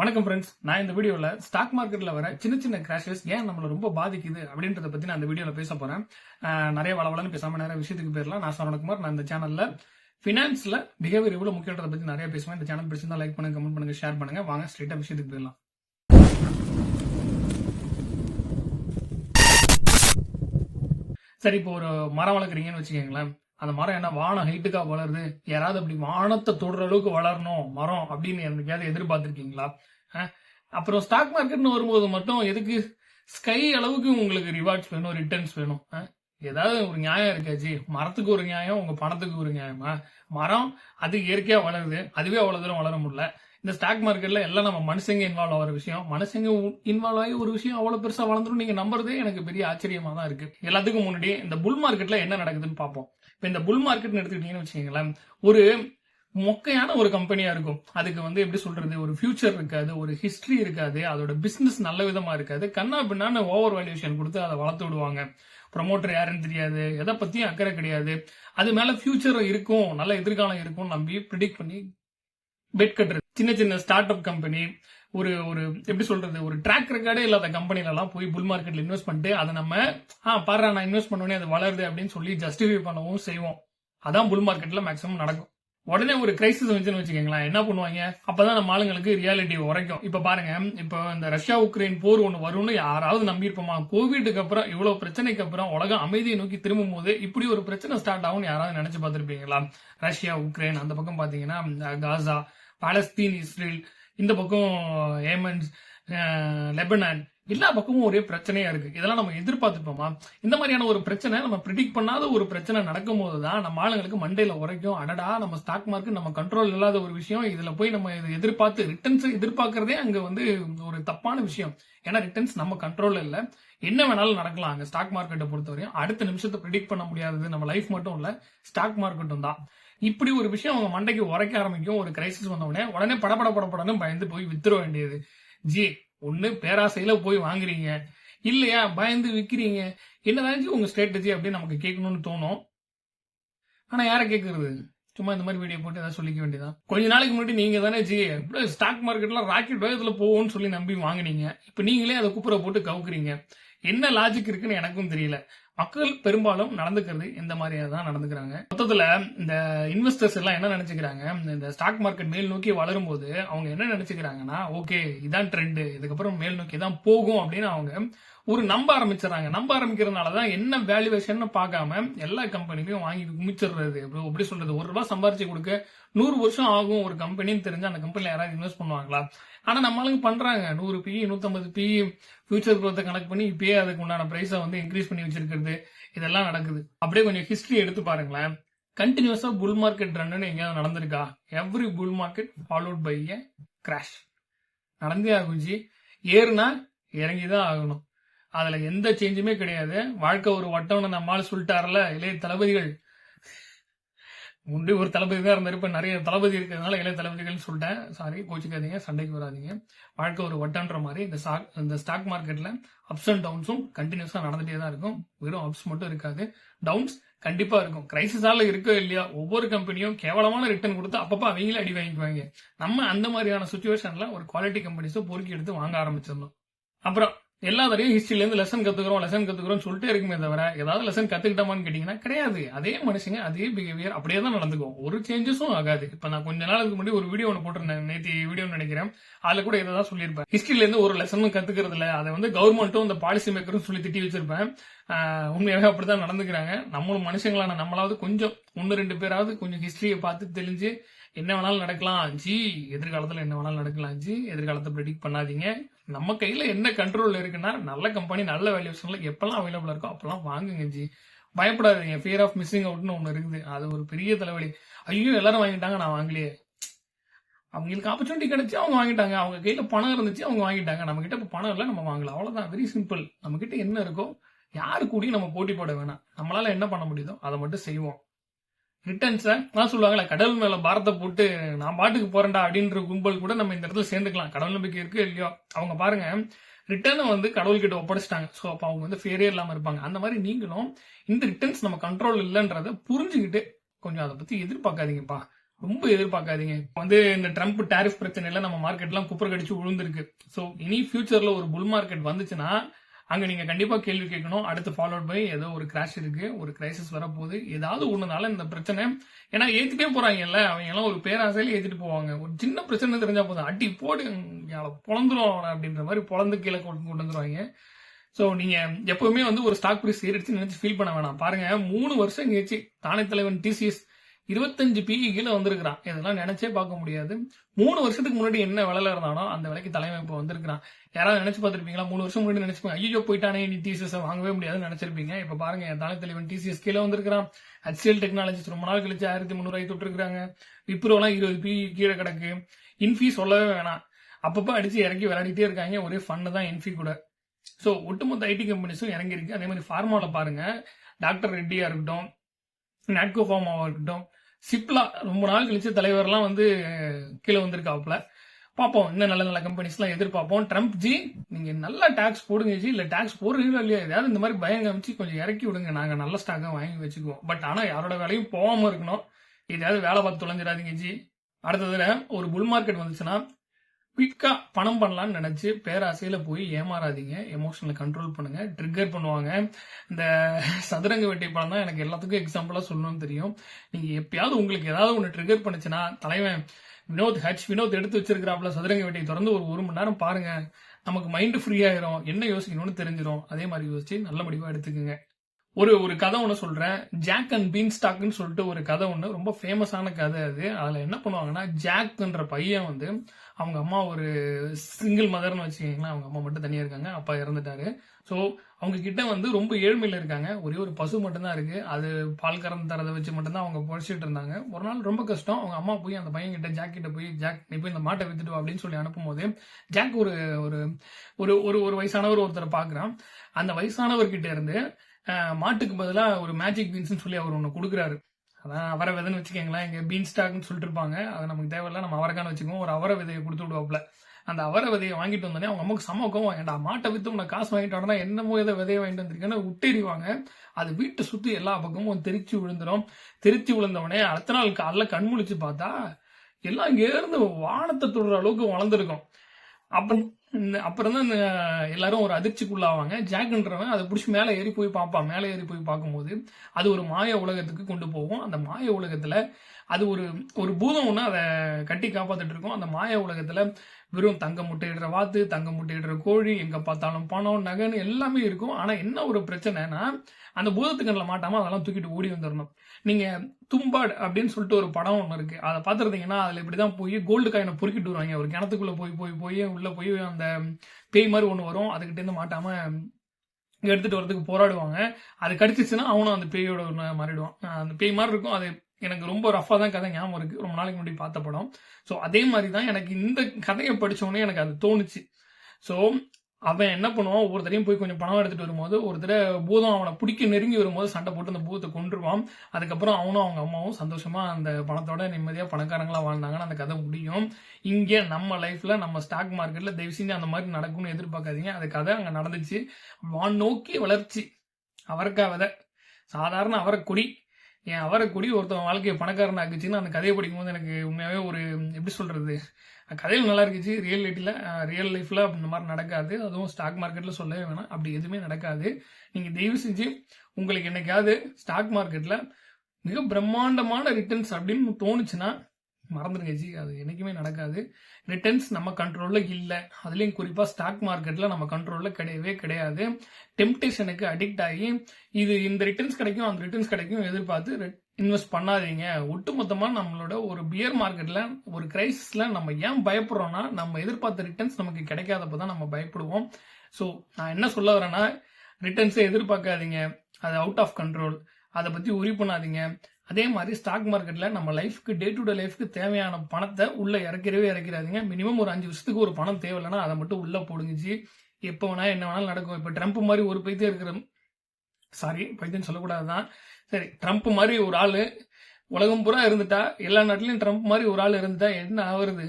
வணக்கம் ஃப்ரெண்ட்ஸ் நான் இந்த வீடியோவில் ஸ்டாக் மார்க்கெட்டில் வர சின்ன சின்ன கிராஷஸ் ஏன் நம்மளை ரொம்ப பாதிக்குது அப்படின்றத பற்றி நான் இந்த வீடியோவில் பேச போகிறேன் நிறைய வளவலன்னு பேசாமல் நிறைய விஷயத்துக்கு பேரலாம் நான் சரவணகுமார். நான் இந்த சேனலில் ஃபினான்ஸில் பிஹேவியர் எவ்வளோ முக்கியன்றத பற்றி நிறைய பேசுவேன். இந்த சேனல் பிடிச்சிருந்தா லைக் பண்ணுங்க கமெண்ட் பண்ணுங்க ஷேர் பண்ணுங்க. வாங்க ஸ்ட்ரெயிட்டாக விஷயத்துக்கு போயிடலாம் சரி இப்போ ஒரு மரம் வளர்க்குறீங்கன்னு வச்சுக்கோங்களேன். அந்த மரம் என்ன வானம் ஹைட்டுக்காக வளருது. யாராவது அப்படி வானத்தை தொடுற அளவுக்கு வளரணும் மரம் அப்படின்னு என்னைக்காவது எதிர்பார்த்திருக்கீங்களா? அப்புறம் ஸ்டாக் மார்க்கெட்னு வரும்போது மட்டும் எதுக்கு? ஸ்கை அளவுக்கு உங்களுக்கு ரிவார்ட்ஸ் வேணும் ரிட்டர்ன்ஸ் வேணும். ஏதாவது ஒரு நியாயம் இருக்காச்சு மரத்துக்கு ஒரு நியாயம் உங்க பணத்துக்கு ஒரு நியாயமா? மரம் அது இயற்கையா வளருது. அதுவே அவ்வளவு தூரம் வளர முடியல. இந்த ஸ்டாக் மார்க்கெட்ல எல்லாம் நம்ம மனுஷங்க இன்வால்வ் ஆகிற விஷயம். மனுஷங்க இன்வால்வ் ஆகி ஒரு விஷயம் அவ்வளவு பெருசா வளர்ந்துடும் நீங்க நம்புறதே எனக்கு பெரிய ஆச்சரியமா தான் இருக்கு. எல்லாத்துக்கும் முன்னாடி இந்த புல் மார்க்கெட்ல என்ன நடக்குதுன்னு பார்ப்போம். இப்போ இந்த புல் மார்க்கெட்னு எடுத்துக்கிட்டீங்கன்னு வச்சுக்கோங்களேன் ஒரு மொக்கையான ஒரு கம்பெனியா இருக்கும். அதுக்கு வந்து எப்படி சொல்றது ஒரு ஃபியூச்சர் இருக்காது ஒரு ஹிஸ்டரி இருக்காது அதோட பிசினஸ் நல்ல விதமா இருக்காது. கண்ணா பின்னான்னு ஓவர் வேல்யூஷன் கொடுத்து அதை வளர்த்து விடுவாங்க. ப்ரொமோட்டர் யாருன்னு தெரியாது எதை பத்தியும் அக்கறை கிடையாது. அது மேல ஃபியூச்சர் இருக்கும் நல்ல எதிர்காலம் இருக்கும் நம்பி ப்ரிடிக்ட் பண்ணி பெட் கட்டுறது. சின்ன சின்ன ஸ்டார்ட் அப் கம்பெனி ஒரு ஒரு எப்படி சொல்றது ஒரு ட்ராக் ரெக்கார்டே இல்லாத கம்பெனிலலாம் போய் புல் மார்க்கெட்ல இன்வெஸ்ட் பண்ணிட்டு அதை நம்ம ஆ பாரு நான் இன்வெஸ்ட் பண்ணோடனே அது வளருது அப்படின்னு சொல்லி ஜஸ்டிஃபை பண்ணவும் செய்வோம். அதான் புல் மார்க்கெட்ல மேக்ஸிமம் நடக்கும். உடனே ஒரு கிரைசிஸ் வந்துச்சுன்னு வச்சுக்கோங்களேன் என்ன பண்ணுவாங்க? அப்பதான் நம்ம ஆளுங்களுக்கு ரியாலிட்டி உரைக்கும். இப்ப பாருங்க இப்ப இந்த ரஷ்யா உக்ரைன் போர் ஒன்று வரும்னு யாராவது நம்பியிருப்போமா? கோவிட்டுக்கு அப்புறம் இவ்வளவு பிரச்சனைக்கு அப்புறம் உலகம் அமைதியை நோக்கி திரும்பும் போது இப்படி ஒரு பிரச்சனை ஸ்டார்ட் ஆகும்னு யாராவது நினைச்சு பார்த்திருப்பீங்களா? ரஷ்யா உக்ரைன் அந்த பக்கம் பாத்தீங்கன்னா இந்த காசா பாலஸ்தீன் இஸ்ரேல் இந்த பக்கம் ஏமன்ஸ் லெபனான் எல்லா பக்கமும் ஒரே பிரச்சனையா இருக்கு. இதெல்லாம் நம்ம எதிர்பார்த்துப்போமா? இந்த மாதிரியான ஒரு பிரச்சனை நம்ம ப்ரிடிக்ட் பண்ணாத ஒரு பிரச்சனை நடக்கும் போதுதான் நம்ம ஆளுங்களுக்கு மண்டையில உரைக்கும். அடடா நம்ம ஸ்டாக் மார்க்கெட் நம்ம கண்ட்ரோல் இல்லாத ஒரு விஷயம். இதுல போய் நம்ம இதை எதிர்பார்த்து ரிட்டர்ன்ஸ் எதிர்பார்க்கறதே அங்க வந்து ஒரு தப்பான விஷயம். ஏன்னா ரிட்டர்ன்ஸ் நம்ம கண்ட்ரோல்ல இல்ல. என்ன வேணாலும் நடக்கலாம். அங்க ஸ்டாக் மார்க்கெட்டை பொறுத்தவரையும். அடுத்த நிமிஷத்தை ப்ரிடிக்ட் பண்ண முடியாதது நம்ம லைஃப் மட்டும் இல்ல ஸ்டாக் மார்க்கெட்டும் தான். இப்படி ஒரு விஷயம் அவங்க மண்டைக்கு உரைக்க ஆரம்பிக்கும். ஒரு கிரைசிஸ் வந்த உடனே உடனே படபட படப்படன்னு பயந்து போய் வித்துற வேண்டியது. ஜி ஒன்னு பேராசையில போய் வாங்குறீங்க. இல்லையா? பயந்து விக்கிறீங்க. என்னதான் உங்க ஸ்ட்ராட்டஜி அப்படின்னு நமக்கு கேட்கணும்னு தோணும். ஆனா யாரை கேட்கறது சும்மா இந்த மாதிரி வீடியோ போட்டு ஏதாவது சொல்லிக்க வேண்டியதான் கொஞ்ச நாளைக்கு முன்னாடி நீங்க தானே ஜி ஸ்டாக் மார்க்கெட்ல ராக்கெட் வேகத்துல போகும்னு சொல்லி நம்பி வாங்குனீங்க. இப்ப நீங்களே அதை குப்புற போட்டு கவுக்குறீங்க. என்ன லாஜிக் இருக்குன்னு எனக்கும் தெரியல. மக்கள் பெரும்பாலும் நடந்துக்கிறது இந்த மாதிரியா தான் நடந்துக்கிறாங்க. மொத்தத்துல இந்த இன்வெஸ்டர்ஸ் எல்லாம் என்ன நினைச்சுக்கிறாங்க? இந்த ஸ்டாக் மார்க்கெட் மேல் நோக்கி வளரும் போது அவங்க என்ன நினைச்சுக்கிறாங்கன்னா ஓகே இதான் ட்ரெண்ட் இதுக்கப்புறம் மேல் நோக்கி தான் போகும் அப்படின்னு அவங்க ஒரு நம்ப ஆரம்பிச்சிடறாங்க. நம்ப ஆரம்பிக்கிறதுனால தான் என்ன வேல்யூவேஷன் பார்க்காம எல்லா கம்பெனிலையும் வாங்கி குமிச்சிடுறது. எப்படி சொல்றது? ஒரு ரூபாய் சம்பாரிச்சு கொடுக்க நூறு வருஷம் ஆகும் ஒரு கம்பெனின்னு தெரிஞ்சு அந்த கம்பெனில யாராவது இன்வெஸ்ட் பண்ணுவாங்களா? ஆனா நம்மளுக்கு பண்றாங்க. நூறு பி நூத்தம்பது பி ஃபியூச்சர் குரோத்தை கணக்கு பண்ணி இப்பயே அதுக்கு உண்டான பிரைஸை வந்து இன்க்ரீஸ் பண்ணி வச்சிருக்கிறது. இதெல்லாம் நடக்குது. அப்படியே கொஞ்சம் ஹிஸ்டரி எடுத்து பாருங்களேன். கண்டினியூஸா புல் மார்க்கெட் ரன்னு எங்கேயாவது நடந்திருக்கா? Every bull market followed by a crash நடந்தே ஆகும் ஜி ஏறுனா இறங்கி தான் ஆகணும். அதுல எந்த சேஞ்சுமே கிடையாது. வாழ்க்கை ஒரு வட்டம்னு நம்மால் சொல்லிட்டார்ல இளைய தளபதிகள். முன்னாடி ஒரு தளபதி தான் இருந்தாரு நிறைய தளபதி இருக்கிறதுனால இளைய தளபதிகள்னு சொல்லிட்டேன். சாரி கோச்சிக்காதீங்க சண்டைக்கு வராதீங்க. வாழ்க்கை ஒரு வட்டன்ற மாதிரி இந்த ஸ்டாக் இந்த ஸ்டாக் மார்க்கெட்ல அப்ஸ் அண்ட் டவுன்ஸும் கண்டினியூஸா நடந்துட்டே தான் இருக்கும். வெறும் அப்ஸ் மட்டும் இருக்காது. டவுன்ஸ் கண்டிப்பா இருக்கும். கிரைசிஸால இருக்கோ இல்லையா ஒவ்வொரு கம்பெனியும் கேவலமான ரிட்டர்ன் கொடுத்து அப்பப்ப அவங்களே அடி வாங்கிக்குவாங்க. நம்ம அந்த மாதிரியான சுச்சுவேஷன்ல ஒரு குவாலிட்டி கம்பெனிஸும் பொறுக்கி எடுத்து வாங்க ஆரம்பிச்சிடணும். அப்புறம் எல்லா தடையும் ஹிஸ்டரியில லெசன் கத்துக்கிறோம் லெசன் கத்துக்கிறோம் சொல்லிட்டே இருக்குமே தவிர ஏதாவது லெசன் கத்துக்கிட்டோமான்னு கேட்டீங்கன்னா கிடையாது. அதே மனுஷங்க அதே பிஹேவியர் அப்படியே தான் நடந்துக்கும். ஒரு சேஞ்சஸும் ஆகாது. இப்ப நான் கொஞ்ச நாளுக்கு முன்னாடி ஒரு வீடியோ ஒன்று போட்டிருந்தேன். நேற்று வீடியோன்னு நினைக்கிறேன். அதுல கூட இதை தான் சொல்லியிருப்பேன் ஹிஸ்டரியிலேருந்து ஒரு லெசனும் கத்துக்கிறது இல்லை. அதை வந்து கவர்மெண்ட்டும் இந்த பாலிசி மேக்கரும் சொல்லி திட்டி வச்சிருப்பேன். உண்மையாக அப்படிதான் நடந்துக்கிறாங்க. நம்மளும் மனுஷங்களான நம்மளாவது கொஞ்சம் ஒன்று ரெண்டு பேராவது கொஞ்சம் ஹிஸ்டரியை பார்த்து தெரிஞ்சு என்ன வேணாலும் நடக்கலாம் ஜி. எதிர்காலத்துல என்ன வேணாலும் நடக்கலாம் ஜி. எதிர்காலத்தை ப்ரெடிக்ட் பண்ணாதீங்க. நம்ம கையில என்ன கண்ட்ரோல் இருக்குன்னா நல்ல கம்பெனி நல்ல வேல்யூஷன்ல எப்பெல்லாம் அவைலபிளாக இருக்கோ அப்பெல்லாம் வாங்குங்க ஜி. பயப்படாதீங்க. ஃபியர் ஆஃப் மிஸ்ஸிங் அவுட்னு ஒன்று இருக்குது. அது ஒரு பெரிய தலைவலி. ஐயோ எல்லாரும் வாங்கிட்டாங்க நான் வாங்கலையே. அவங்களுக்கு ஆப்பர்ச்சுனிட்டி கிடைச்சி அவங்க வாங்கிட்டாங்க. அவங்க கையில பணம் இருந்துச்சு அவங்க வாங்கிட்டாங்க. நம்ம கிட்ட இப்ப பணம் இல்லை நம்ம வாங்கலாம். அவ்வளவுதான். வெரி சிம்பிள் நம்ம கிட்ட என்ன இருக்கோ யாரு கூடயும் நம்ம போட்டி போட வேணாம். நம்மளால என்ன பண்ண முடியுதோ அதை மட்டும் செய்வோம். ரிட்டர்ன்ஸை நான் சொல்லுவாங்கல்ல கடவுள் மேல பாரத்தை போட்டு நான் பாட்டுக்கு போறேன்டா அப்படின்ற கும்பல் கூட நம்ம இந்த இடத்துல சேர்ந்துக்கலாம். கடவுள் நம்பிக்கை இருக்கு இல்லையோ? அவங்க பாருங்க ரிட்டர்னை வந்து கடவுள்கிட்ட ஒப்படைச்சிட்டாங்க. ஸோ அப்போ அவங்க வந்து ஃபேரே இல்லாம இருப்பாங்க. அந்த மாதிரி நீங்களும் இந்த ரிட்டர்ன்ஸ் நம்ம கண்ட்ரோல் இல்லைன்றத புரிஞ்சுக்கிட்டு கொஞ்சம் அதை பத்தி எதிர்பார்க்காதீங்கப்பா. ரொம்ப எதிர்பார்க்காதீங்க. வந்து இந்த ட்ரம்ப் டேரிஃப் பிரச்சனையில நம்ம மார்க்கெட்லாம் குப்பர் கடிச்சு விழுந்திருக்கு. ஸோ இனி ஃபியூச்சர்ல ஒரு புல் மார்க்கெட் வந்துச்சுன்னா அங்கே நீங்கள் கண்டிப்பாக கேள்வி கேட்கணும். அடுத்து ஃபாலோட் பை ஏதோ ஒரு கிராஷ் இருக்கு. ஒரு கிரைசிஸ் வரப்போகுது. ஏதாவது ஒன்றுனால இந்த பிரச்சனை ஏன்னா ஏற்றிட்டே போகிறாங்கல்ல அவங்க எல்லாம் ஒரு பேராசையில் ஏற்றிட்டு போவாங்க. ஒரு சின்ன பிரச்சனை தெரிஞ்சால் போதும். அடி போட்டு பொழந்துருவாங்க அப்படின்ற மாதிரி பொழந்து கீழே கொண்டு கொண்டு வந்துருவாங்க. ஸோ நீங்கள் எப்பவுமே வந்து ஒரு ஸ்டாக் ப்ரைஸ் ஏறிடுச்சு நினச்சி ஃபீல் பண்ண வேணாம். பாருங்க மூணு வருஷம் கழிச்சு தானே தலைவன் டிசிஎஸ் இருபத்தஞ்சு பிஇ கீழே வந்திருக்கிறான். இதெல்லாம் நினைச்சே பார்க்க முடியாது. மூணு வருஷத்துக்கு முன்னாடி என்ன விலையில இருந்தானோ அந்த விலைக்கு தலைமை இப்போ வந்திருக்கிறான். யாராவது நினைச்சு பார்த்திருப்பீங்களா? மூணு வருஷம் முன்னாடி நினைச்சுப்போம் ஐயோ போயிட்டானே நீ டிசிஎஸ் வாங்கவே முடியாதுன்னு நினைச்சிருப்பீங்க. இப்ப பாருங்க என் தானே தலைவன் டிசிஎஸ் கீழே வந்திருக்கிறான். ஹெச்சிஎல் டெக்னாலஜிஸ் ரொம்ப நாள் கழிச்சு ஆயிரத்தி முந்நூறு தொட்டிருக்காங்க விப்ரோலாம் இருபது பிஇ கீழே கிடக்கு. இன்ஃபி சொல்லவே வேணாம். அப்பப்போ அடிச்சு இறக்கி விளையாடிட்டே இருக்காங்க. ஒரே ஃபன்னு தான் இன்ஃபி கூட. ஸோ ஒட்டுமொத்த ஐடி கம்பெனிஸும் இறங்கியிருக்கு. அதே மாதிரி ஃபார்மாவில் பாருங்க. டாக்டர் ரெட்டியா இருக்கட்டும். நாட்கோ ஃபார்மாவாக இருக்கட்டும். சிப்லா ரொம்ப நாள் கழிச்சு தலைவர்லாம் வந்து கீழே வந்திருக்காப்புல. பார்ப்போம் இன்னும் நல்ல நல்ல கம்பெனிஸ்லாம் எதிர்பார்ப்போம். ட்ரம்ப் ஜி நீங்கள் நல்லா டாக்ஸ் போடுங்க ஜி. இல்லை டாக்ஸ் போடுறீங்களோ இல்லையா? ஏதாவது இந்த மாதிரி பயம் காமிச்சு கொஞ்சம் இறக்கி விடுங்க. நாங்கள் நல்ல ஸ்டாக்காக வாங்கி வச்சுக்குவோம். பட் ஆனால் யாரோட வேலையும் போகாமல் இருக்கணும். ஏதாவது வேலை பார்த்து தொலைஞ்சிடாதீங்க ஜி. அடுத்ததுல ஒரு புல் மார்க்கெட் வந்துச்சுன்னா குயிக்காக பணம் பண்ணலான்னு நினச்சி பேராசையில் போய் ஏமாறாதீங்க. எமோஷனில் கண்ட்ரோல் பண்ணுங்கள் ட்ரிகர் பண்ணுவாங்க. இந்த சதுரங்க வெட்டி படம் தான் எனக்கு எல்லாத்துக்கும் எக்ஸாம்பிளாக சொல்லணும்னு தெரியும். நீங்கள் எப்பயாவது உங்களுக்கு ஏதாவது ஒன்று ட்ரிகர் பண்ணுச்சுன்னா தலைவன் வினோத் ஹச் வினோத் எடுத்து வச்சிருக்கிறாப்புல சதுரங்க வெட்டியை திறந்து ஒரு ஒரு மணி நேரம் பாருங்க. நமக்கு மைண்டு ஃப்ரீ ஆகிரும் என்ன யோசிக்கணும்னு தெரிஞ்சிடும் அதே மாதிரி யோசிச்சு நல்ல முடிவாக எடுத்துக்கோங்க. ஒரு ஒரு கதை ஒன்று சொல்கிறேன் ஜாக் அண்ட் பீன் ஸ்டாக்னு சொல்லிட்டு ஒரு கதை ஒன்று ரொம்ப ஃபேமஸான கதை அது. அதில் என்ன பண்ணுவாங்கன்னா ஜாக்ன்ற பையன் வந்து அவங்க அம்மா ஒரு சிங்கிள் மதர்னு வச்சுக்கிங்களேன். அவங்க அம்மா மட்டும் தனியாக இருக்காங்க. அப்பா இறந்துட்டாரு. ஸோ அவங்க கிட்ட வந்து ரொம்ப ஏழ்மையில் இருக்காங்க. ஒரே ஒரு பசு மட்டும்தான் இருக்கு. அது பால் கறந்து தரதை வச்சு மட்டும்தான் அவங்க பொழைச்சிட்டு இருந்தாங்க. ஒரு நாள் ரொம்ப கஷ்டம். அவங்க அம்மா போய் அந்த பையன் கிட்ட ஜாக் கிட்ட போய் ஜாக் நீ போய் இந்த மாட்டை வித்துட்டு அப்படின்னு சொல்லி அனுப்பும்போது ஜாக் ஒரு ஒரு ஒரு ஒரு ஒரு வயசானவர் ஒருத்தரை பார்க்குறான் அந்த வயசானவர்கிட்ட இருந்து மாட்டுக்கு பதிலாக ஒரு மேஜிக் பீன்ஸ்னு சொல்லி அவர் ஒன்று கொடுக்குறாரு. அதான் அவரை விதைன்னு வச்சுக்கோங்களேன். இங்கே பீன் ஸ்டாக்னு சொல்லிட்டு இருப்பாங்க. அது நமக்கு தேவையில்ல. நம்ம அவரைக்கான வச்சுக்குவோம். ஒரு அவரை விதையை கொடுத்து விடுவாப்புல. அந்த அவரை விதையை வாங்கிட்டு வந்தோடனே அவங்க அம்மாவுக்கு சம கோவம். ஏன்டா மாட்டை வித்து உன்னை காசு வாங்கிட்டு வரனா என்னமோ இதை விதையை வாங்கிட்டு வந்திருக்கேன்னு விட்டுறிவாங்க அது வீட்டை சுத்தி எல்லா பக்கமும் தெரிச்சு விழுந்துடும் தெரிச்சு விழுந்தவொடனே அடுத்த நாள் காலைல கண்முழிச்சு பார்த்தா எல்லாம் இங்கேருந்து வானத்தை தொடுற அளவுக்கு வளர்ந்துருக்கும். அப்புறம் இந்த அப்புறம் தான் இந்த எல்லாரும் ஒரு அதிர்ச்சிக்குள்ளாவாங்க. ஜாக்ன்றவன் அதை பிடிச்சி மேலே ஏறி போய் பார்ப்பான். மேலே ஏறி போய் பார்க்கும்போது அது ஒரு மாய உலகத்துக்கு கொண்டு போகும். அந்த மாய உலகத்தில் அது ஒரு ஒரு பூதம் ஒன்று அதை கட்டி காப்பாத்திட்டு இருக்கோம் அந்த மாய உலகத்தில் வெறும் தங்க முட்டையிடுற வாத்து தங்க முட்டையிடுற கோழி எங்கே பார்த்தாலும் பணம் நகைன்னு எல்லாமே இருக்கும். ஆனால் என்ன ஒரு பிரச்சனைனா அந்த பூதத்துக்கண்ணில் மாட்டாமல் அதெல்லாம் தூக்கிட்டு ஓடி வந்துடணும் நீங்கள் தும்பாடு அப்படின்னு சொல்லிட்டு ஒரு படம் ஒன்று இருக்குது அதை பார்த்துருந்தீங்கன்னா அதில் இப்படி தான் போய் கோல்டு காயினை பொறுக்கிட்டு வருவாங்க. ஒரு கிணத்துக்குள்ளே போய் போய் போய் உள்ளே போய் அந்த பேய் மாதிரி ஒன்று வரும். அதுக்கிட்டேருந்து மாட்டாமல் எடுத்துகிட்டு வரதுக்கு போராடுவாங்க. அது கடிச்சிச்சுன்னா அவனும் அந்த பேயோட ஒன்று மாறிடுவான். அந்த பேய் மாதிரி இருக்கும். அது எனக்கு ரொம்ப ரஃபாக தான் கதை ஞாபகம் இருக்கு. ரொம்ப நாளைக்கு முன்னாடி பார்த்த படம். ஸோ அதே மாதிரி தான் எனக்கு இந்த கதையை படித்தோடனே எனக்கு அது தோணுச்சு. ஸோ அவன் என்ன பண்ணுவான்? ஒவ்வொரு தடையும் போய் கொஞ்சம் பணம் எடுத்துட்டு வரும்போது ஒரு தடவை பூதம் அவனை பிடிக்க நெருங்கி வரும்போது சண்டை போட்டு அந்த பூதத்தை கொண்டுருவான் அதுக்கப்புறம் அவனும் அவங்க அம்மாவும் சந்தோஷமா அந்த பணத்தோட நிம்மதியாக பணக்காரங்களாக வாழ்ந்தாங்கன்னு அந்த கதை முடியும். இங்கே நம்ம லைஃப்ல நம்ம ஸ்டாக் மார்க்கெட்ல தயவு செஞ்சு அந்த மாதிரி நடக்கும்னு எதிர்பார்க்காதீங்க. அது கதை அங்கே நடந்துச்சு. வான் நோக்கி வளர்ச்சி. அவரைக்காய் விதை சாதாரண அவரைக்கொடி என் அவரக்குடி ஒருத்தன் வாழ்க்கையை பணக்காரன் ஆக்குச்சுன்னு அந்த கதையை படிக்கும்போது எனக்கு உண்மையாகவே ஒரு எப்படி சொல்கிறது கதையில் நல்லா இருந்துச்சு. லைட்டில் ரியல் லைஃப்பில் இந்த மாதிரி நடக்காது. அதுவும் ஸ்டாக் மார்க்கெட்டில் சொல்லவே வேணாம். அப்படி எதுவுமே நடக்காது. நீங்கள் தயவு செஞ்சு உங்களுக்கு என்னைக்காவது ஸ்டாக் மார்க்கெட்டில் மிக பிரம்மாண்டமான ரிட்டர்ன்ஸ் அப்படின்னு தோணுச்சுன்னா மறந்துடுங்க ஜி அது என்றைக்குமே நடக்காது. ரிட்டர்ன்ஸ் நம்ம கண்ட்ரோலில் இல்லை. அதுலேயும் குறிப்பாக ஸ்டாக் மார்க்கெட்டில் நம்ம கண்ட்ரோலில் கிடையவே கிடையாது. டெம்டேஷனுக்கு அடிக்ட் ஆகி இது இந்த ரிட்டர்ன்ஸ் கிடைக்கும் அந்த ரிட்டர்ன்ஸ் கிடைக்கும் எதிர்பார்த்து இன்வெஸ்ட் பண்ணாதீங்க. ஒட்டுமொத்தமாக நம்மளோட ஒரு பியர் மார்க்கெட்டில் ஒரு கிரைசிஸில் நம்ம ஏன் பயப்படுறோம்னா நம்ம எதிர்பார்த்த ரிட்டர்ன்ஸ் நமக்கு கிடைக்காதப்போ தான் நம்ம பயப்படுவோம். ஸோ நான் என்ன சொல்ல வரேன்னா ரிட்டர்ன்ஸை எதிர்பார்க்காதீங்க. அது அவுட் ஆஃப் கண்ட்ரோல் அதை பற்றி உரி பண்ணாதீங்க. அதே மாதிரி ஸ்டாக் மார்க்கெட்டில் நம்ம லைஃப்க்கு டே டு டே லைஃப்க்கு தேவையான பணத்தை உள்ளே இறக்கிறவே இறக்கிறாதீங்க. மினிமம் ஒரு அஞ்சு வருஷத்துக்கு ஒரு பணம் தேவையில்லைன்னா அதை மட்டும் உள்ளே போடுங்கச்சு. எப்போ வேணா என்ன வேணாலும் நடக்கும். இப்போ ட்ரம்ப் மாதிரி ஒரு பைத்தியம் இருக்கிற சாரி பைத்தியம் சொல்லக்கூடாது தான் சரி ட்ரம்ப் மாதிரி ஒரு ஆள் உலகம் பூரா இருந்துட்டா எல்லா நாட்டிலையும் ட்ரம்ப் மாதிரி ஒரு ஆள் இருந்துட்டா என்ன ஆகுறது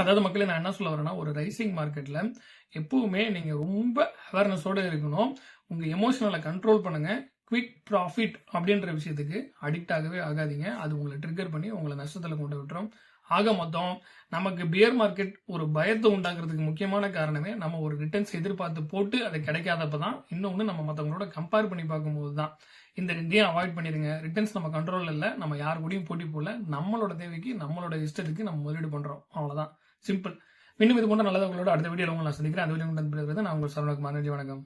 அதாவது மக்களே நான் என்ன சொல்ல வரேன்னா ஒரு ரைசிங் மார்க்கெட்டில் எப்பவுமே நீங்கள் ரொம்ப அவேர்னஸோடு இருக்கணும். உங்கள் எமோஷனலை கண்ட்ரோல் பண்ணுங்க. குவிக் ப்ராஃபிட் அப்படின்ற விஷயத்துக்கு அடிக்ட் ஆகவே ஆகாதீங்க. அது உங்களை ட்ரிகர் பண்ணி உங்களை நஷ்டத்தில் கொண்டு விட்டுரும். ஆக மொத்தம் நமக்கு பியர் மார்க்கெட் ஒரு பயத்தை உண்டாக்குறதுக்கு முக்கியமான காரணமே நம்ம ஒரு ரிட்டர்ன்ஸ் எதிர்பார்த்து போட்டு அது கிடைக்காதப்ப தான் இன்னொன்று நம்ம மற்றவங்களோட கம்பேர் பண்ணி பார்க்கும்போது தான் இந்த ரெண்டையும் அவாய்ட் பண்ணிடுங்க ரிட்டர்ன்ஸ் நம்ம கண்ட்ரோல் இல்லை நம்ம யார் கூடயும் போட்டி போடல. நம்மளோட தேவைக்கு நம்மளோட இஷ்டத்துக்கு நம்ம முதலீடு பண்ணுறோம் அவ்வளோதான் சிம்பிள் இன்னும் இது போன்ற நல்லதவங்களோட அடுத்த வீடியோ உங்களை நான் சந்திக்கிறேன். அந்த வீடியோ நான் உங்களுக்கு சரவணகுமார் நன்றி வணக்கம்.